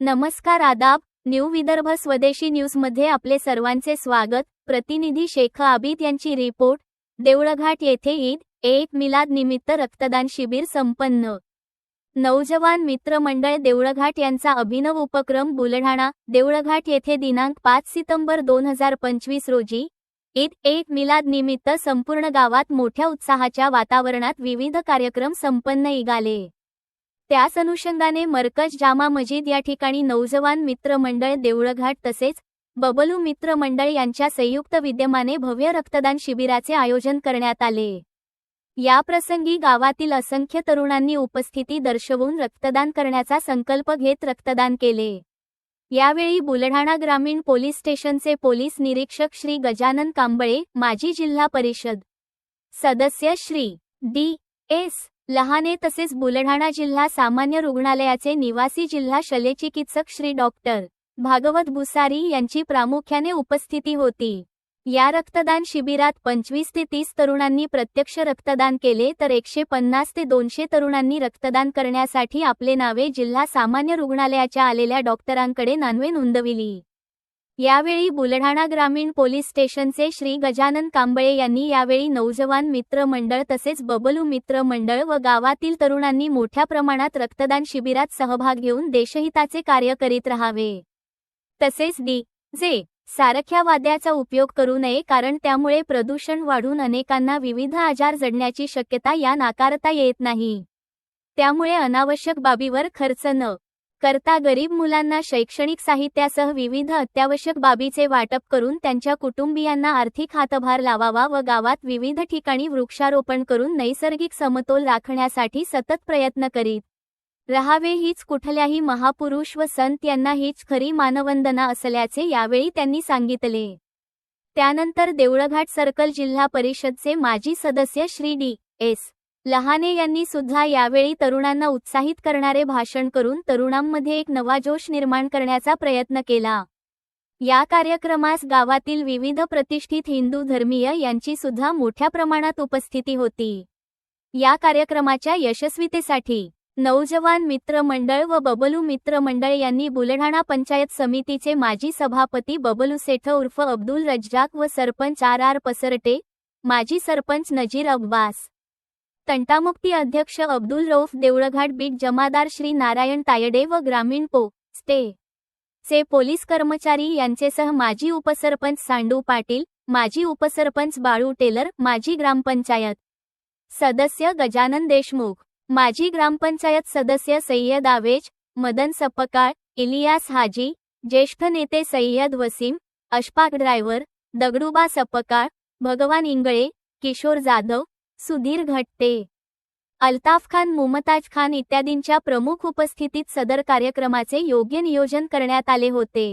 नमस्कार आदाब न्यू विदर्भ स्वदेशी न्यूजमध्ये आपले सर्वांचे स्वागत. प्रतिनिधी शेख आबिद यांची रिपोर्ट. देवळघाट येथे ईद एक मिलाद निमित्त रक्तदान शिबिर संपन्न. नौजवान मित्रमंडळ देवळघाट यांचा अभिनव उपक्रम बुलढाणा देवळघाट येथे दिनांक पाच सितंबर दोन हजार पंचवीस रोजी ईद एक मिलाद निमित्त संपूर्ण गावात मोठ्या उत्साहाच्या वातावरणात विविध कार्यक्रम संपन्न निघाले त्याच अनुषंगाने मरकज जामा मजिद या ठिकाणी नौजवान मित्रमंडळ देवळघाट तसेच बबलू मित्रमंडळ यांच्या संयुक्त विद्यमाने भव्य रक्तदान शिबिराचे आयोजन करण्यात आले. या प्रसंगी गावातील असंख्य तरुणांनी उपस्थिती दर्शवून रक्तदान करण्याचा संकल्प घेत रक्तदान केले. यावेळी बुलढाणा ग्रामीण पोलीस स्टेशनचे पोलीस निरीक्षक श्री गजानन कांबळे माजी जिल्हा परिषद सदस्य श्री डी. एस. लहाने तसेच बुलढाणा जिल्हा सामान्य रुग्णालयाचे निवासी जिल्हा शल्यचिकित्सक श्री डॉक्टर भागवत भुसारी यांची प्रामुख्याने उपस्थिती होती. या रक्तदान शिबिरात पंचवीस ते तीस तरुणांनी प्रत्यक्ष रक्तदान केले तर एकशे पन्नास ते दोनशे तरुणांनी रक्तदान करण्यासाठी आपले नावे जिल्हा सामान्य रुग्णालयाच्या आलेल्या डॉक्टरांकडे नानवे नोंदविली. यावेळी बुलढाणा ग्रामीण पोलीस स्टेशनचे श्री गजानन कांबळे यांनी यावेळी नौजवान मित्र मंडळ तसेच बबलू मित्र मंडळ व गावातील तरुणांनी मोठ्या प्रमाणात रक्तदान शिबिरात सहभाग घेऊन देशहिताचे कार्य करीत राहावे. तसेच डी. जे. सारख्या वाद्याचा उपयोग करू नये कारण त्यामुळे प्रदूषण वाढून अनेकांना विविध आजार जडण्याची शक्यता या नाकारता येत नाही. त्यामुळे अनावश्यक बाबीवर खर्च न करता गरीब मुलांना शैक्षणिक साहित्यासह विविध अत्यावश्यक बाबीचे वाटप करून त्यांच्या कुटुंबियांना आर्थिक हातभार लावावा व गावात विविध ठिकाणी वृक्षारोपण करून नैसर्गिक समतोल राखण्यासाठी सतत प्रयत्न करीत रहावे हीच कुठल्याही महापुरुष व संत यांना हीच खरी मानवंदना असल्याचे यावेळी त्यांनी सांगितले. त्यानंतर देवळघाट सर्कल जिल्हा परिषदचे माजी सदस्य श्री डी. एस. लहाने यांनी सुद्धा यावेळी तरुणांना उत्साहित करणारे भाषण करून तरुणांमध्ये एक नवा जोश निर्माण करण्याचा प्रयत्न केला. या कार्यक्रमास गावातील विविध प्रतिष्ठित हिंदू धर्मीय यांची सुद्धा मोठ्या प्रमाणात उपस्थिती होती. या कार्यक्रमाच्या यशस्वीतेसाठी नौजवान मित्र मंडळ व बबलू मित्र मंडळ यांनी बुलढाणा पंचायत समितीचे माजी सभापती बबलू सेठ उर्फ अब्दुल रज्जाक व सरपंच आर आर पसरटे माजी सरपंच नजीर अब्बास. तंटामुक्ती अध्यक्ष अब्दुल रौफ देवळघाट बीट जमादार श्री नारायण तायडे व ग्रामीण पो स्टे. चे पोलीस कर्मचारी यांचेसह माजी उपसरपंच सांडू पाटील माजी उपसरपंच बाळू टेलर माजी ग्रामपंचायत सदस्य गजानन देशमुख. माजी ग्रामपंचायत सदस्य सय्यद आवेज मदन सपकाळ इलियास हाजी ज्येष्ठ नेते सय्यद वसीम अशफाक ड्रायव्हर दगडूबा सपकाळ भगवान इंगळे किशोर जाधव सुधीर घट्टे अल्ताफ खान मुमताज खान इत्यादींच्या प्रमुख उपस्थितीत सदर कार्यक्रमाचे योग्य नियोजन करण्यात आले होते.